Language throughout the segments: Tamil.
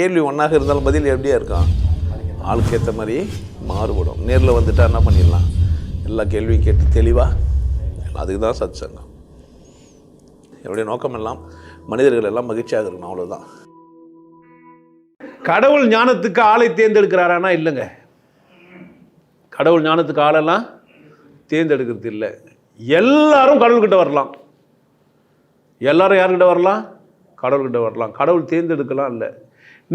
கேள்வி ஒன்றாக இருந்தாலும் பதில் எப்படியா இருக்கும்? ஆளுக்கு ஏற்ற மாதிரி மாறுபடும். நேரில் வந்துட்டா என்ன பண்ணிடலாம்? எல்லா கேள்வியும் கேட்டு தெளிவாக அதுக்கு தான் சத் சங்கம் என்னுடைய நோக்கம் எல்லாம் மனிதர்கள் எல்லாம் மகிழ்ச்சியாக இருக்கணும் அவ்வளோதான் கடவுள் ஞானத்துக்கு ஆளை தேர்ந்தெடுக்கிறாரானா இல்லைங்க. கடவுள் ஞானத்துக்கு ஆளெல்லாம் தேர்ந்தெடுக்கிறது இல்லை. எல்லாரும் கடவுள்கிட்ட வரலாம். எல்லாரும் யார்கிட்ட வரலாம்? கடவுள்கிட்ட வரலாம். கடவுள் தேர்ந்தெடுக்கலாம் இல்லை.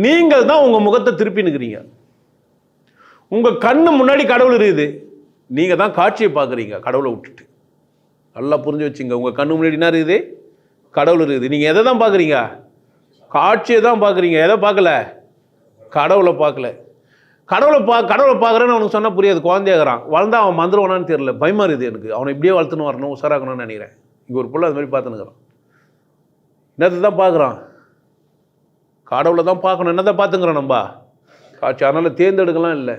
நீங்கள் தான் உங்கள் முகத்தை திருப்பி நிற்கிறீங்க உங்கள் கண்ணு முன்னாடி கடவுள் இருக்குது. நீங்கள் தான் காட்சியை பார்க்குறீங்க கடவுளை விட்டுட்டு. நல்லா புரிஞ்சு வச்சுங்க உங்கள் கண்ணு முன்னாடி என்ன இருக்குது? கடவுள் இருக்குது. நீங்கள் எதை தான் பார்க்குறீங்க? காட்சியை தான் பார்க்குறீங்க. எதை பார்க்கல? கடவுளை பார்க்கல. கடவுளை பா கடவுளை பார்க்குறேன்னு அவனுக்கு சொன்னால் புரியாது குழந்தையாகிறான் வளர்ந்தா அவன் மந்திரவானான்னு தெரியல. பயமா இருக்குது எனக்கு. அவனை இப்படியே வளர்த்துன்னு வரணும் உஷாராக்கணும்னு நினைக்கிறேன். இங்கே ஒரு புள்ள அது மாதிரி பார்த்துனுக்குறான் என்னத்தை தான் பார்க்குறான்? கடவுளை தான் பார்க்கணும். என்னத்தை பார்த்துங்கிறோம் நம்ம காட்சி அதனால் தேர்ந்தெடுக்கலாம் இல்லை.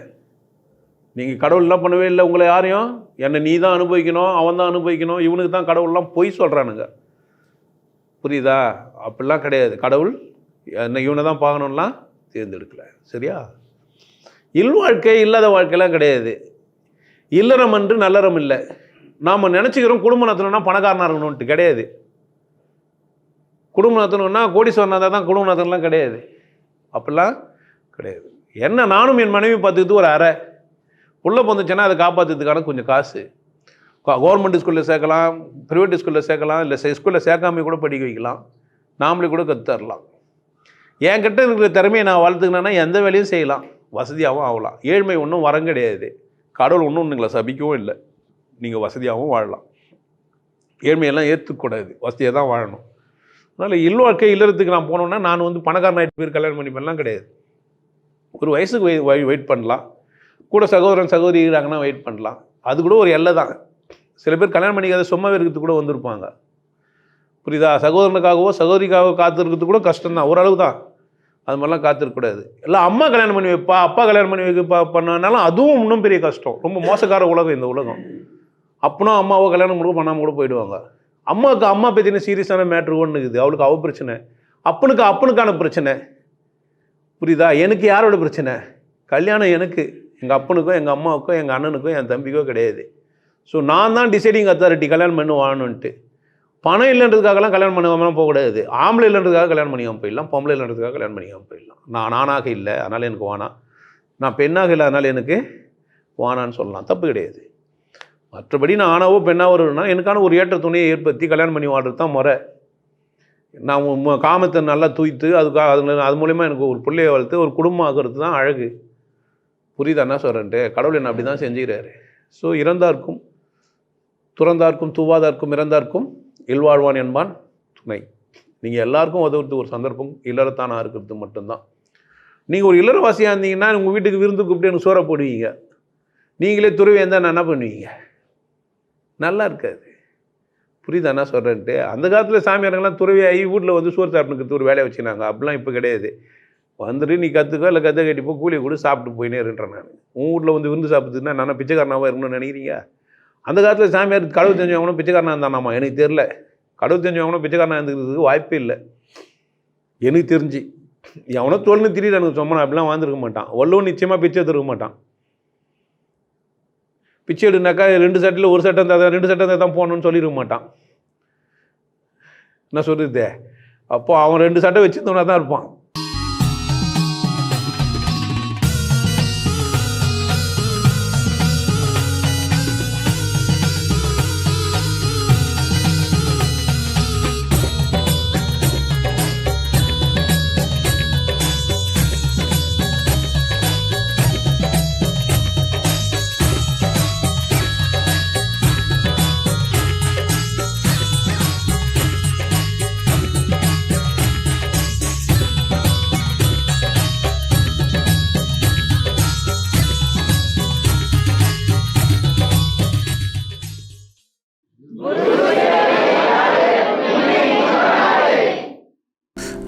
நீங்கள் கடவுள் என்ன பண்ணவே இல்லை உங்களை யாரையும்? என்னை நீ தான் அனுபவிக்கணும் அவன் தான் அனுபவிக்கணும் இவனுக்கு தான் கடவுள்லாம் பொய் சொல்கிறானுங்க புரியுதா? அப்படிலாம் கிடையாது. கடவுள் என்ன இவனை தான் பார்க்கணும்லாம் தேர்ந்தெடுக்கல. சரியா? இல்வாழ்க்கை இல்லாத வாழ்க்கையெல்லாம் கிடையாது. இல்லறம் என்று நல்லறம் இல்லை. நாம் நினச்சிக்கிறோம் குடும்ப நடத்தணும்னா பணக்காரனாக இருக்கணும்ன்ட்டு கிடையாது. குடும்பம் நடத்தணும்னா கோடீஸ்வரன் தான் குடும்ப நடத்தணும்லாம் கிடையாது. அப்படிலாம் கிடையாது. என்ன நானும் என் மனைவி பார்த்துக்கிட்டு ஒரு அறை. உள்ளே வந்துச்சுன்னா அதை காப்பாற்றுறதுக்கான கொஞ்சம் காசு. கவர்மெண்ட் ஸ்கூலில் சேர்க்கலாம் ப்ரைவேட் ஸ்கூலில் சேர்க்கலாம் இல்லை ஸ்கூலில் சேர்க்காம கூட படிக்க வைக்கலாம். நாமளே கூட கற்று தரலாம். என்கிட்ட இருக்கிற திறமையை நான் வளர்த்துக்கினேன்னா எந்த வேலையும் செய்யலாம். வசதியாகவும் ஆகலாம். ஏழ்மை ஒன்றும் வரம் கிடையாது. கடவுள் ஒன்றும் உங்களை சபிக்கவும் இல்லை. நீங்கள் வசதியாகவும் வாழலாம். ஏழ்மையெல்லாம் ஏற்றுக்கூடாது வசதியாக தான் வாழணும். அதனால் இல்வாழ்க்கை இல்லறதுக்கு நான் போனோன்னா நான் வந்து பணக்காரன் ஆகிட்டு போய் கல்யாணம் பண்ணிப்பேன்லாம் கிடையாது. ஒரு வயசுக்கு வெயிட் வெயிட் பண்ணலாம். கூட சகோதரன் சகோதரி இருக்கிறாங்கன்னா வெயிட் பண்ணலாம். அது கூட ஒரு எல்லை தான். சில பேர் கல்யாணம் பண்ணிக்காத சும்மாவே இருக்கிறது கூட வந்திருப்பாங்க. புரியுதா? சகோதரனுக்காகவோ சகோதரிக்காகவோ காத்திருக்கிறது கூட கஷ்டம் தான் ஓரளவு தான். அது மாதிரிலாம் காத்திருக்கக்கூடாது. இல்லை அம்மா கல்யாணம் பண்ணி வைப்பா அப்பா கல்யாணம் பண்ணி வைப்பா பண்ணனாலும் அதுவும் இன்னும் பெரிய கஷ்டம். ரொம்ப மோசக்கார உலகம் இந்த உலகம். அப்பனா அம்மாவோ கல்யாணம் கூட பண்ணாமல் கூட போயிடுவாங்க. அம்மாவுக்கு அம்மா பற்றின சீரியஸான மேட்ரு ஒன்று இருக்குது அவளுக்கு அவ பிரச்சனை. அப்பனுக்கு அப்பனுக்கான பிரச்சனை. புரியுதா? எனக்கு யாரோட பிரச்சனை? கல்யாணம் எனக்கு. எங்கள் அப்பனுக்கும் எங்கள் அம்மாவுக்கும் எங்கள் அண்ணனுக்கும் என் தம்பிக்கோ கிடையாது. ஸோ நான் தான் டிசைடிங் அத்தாரிட்டி கல்யாணம் பண்ணி வாழணுன்ட்டு பணம் இல்லைன்றதுக்காகலாம் கல்யாணம் பண்ணுவாமல் போகக்கூடாது. ஆம்பளை இல்லைன்றதுக்காக கல்யாணம் பண்ணிக்காமல் போயிடலாம். பொம்பளை இல்லைன்றதுக்காக கல்யாணம் பண்ணிக்காமல் போயிடலாம். நான் நானாக இல்லை. அதனால் எனக்கு வானா. நான் பெண்ணாக இல்லை. அதனால் எனக்கு வானான்னு சொல்லலாம். தப்பு கிடையாது. மற்றபடி நான் ஆணாவோ பெண்ணாவோ வருவேன்னா எனக்கான ஒரு ஏற்ற துணையை ஏற்படுத்தி கல்யாணம் பண்ணி வாழ்றது தான் முறை. நான் காமத்தை நல்லா தூய்த்து அதுக்காக அது அது மூலயமா எனக்கு ஒரு பிள்ளையை வளர்த்து ஒரு குடும்பம் ஆகிறது தான் அழகு. புரியுதா? என்ன சொல்கிறேன்ட்டு கடவுள் என்ன அப்படி தான் செஞ்சுக்கிறாரு. ஸோ இறந்தார்க்கும் துறந்தார்க்கும் தூவாதார்க்கும் இறந்தார்க்கும் இல்வாழ்வான் என்பான் துணை. நீங்கள் எல்லாருக்கும் உதவுறது ஒரு சந்தர்ப்பம் இல்லறத்தானாக இருக்கிறது மட்டும்தான். நீங்கள் ஒரு இல்லறவாசியாக இருந்தீங்கன்னா உங்கள் வீட்டுக்கு விருந்து கூப்பிட்டு எனக்கு சோற போடுவீங்க. நீங்களே துறவி இருந்தால் நான் என்ன பண்ணுவீங்க? நல்லா இருக்காது புரியுதா என்ன சொல்கிறேன்ட்டு அந்த காலத்தில் சாமியாரங்கெல்லாம் துறவி ஆகி வீட்டில் வந்து சோறு சாப்பிட்டுக்கிறது ஒரு வேலையை வச்சுனாங்க அப்படிலாம் இப்போ கிடையாது. வந்துட்டு நீ கற்றுக்கோ இல்லை கற்று கட்டிப்போ கூலி கூட சாப்பிட்டு போயினே இருன்றேன் நான். உன் வீட்டில் வந்து விருந்து சாப்பிட்டுன்னா நான் பிச்சைக்காரனாவாக இருக்கணும்னு நினைக்கிறீங்க? அந்த காலத்தில் சாமியார் கடவுள் தெரிஞ்சவங்களும் பிச்சைக்காரனாக இருந்தானாமா? எனக்கு தெரில கடவுள் தெரிஞ்சவங்களும் பிச்சைக்காரனாக இருந்துக்கிறதுக்கு வாய்ப்பே இல்லை. எனக்கு தெரிஞ்சு. எவனோ தோல்னு திடீர் எனக்கு சொன்னான் அப்படிலாம் வாழ்ந்துருக்க மாட்டான். வள்ளுவன் நிச்சயமாக பிச்சை எடுத்துருக்க மாட்டான். பிச்சை எடுனாக்கா ரெண்டு சட்டையில் ஒரு சட்டம் இருந்தால் தான் ரெண்டு சட்டை தான் போகணும்னு சொல்லிட மாட்டான். என்ன சொல்கிறது அப்போ அவன் ரெண்டு சட்டை வச்சுருந்தவனா தான் இருப்பான்.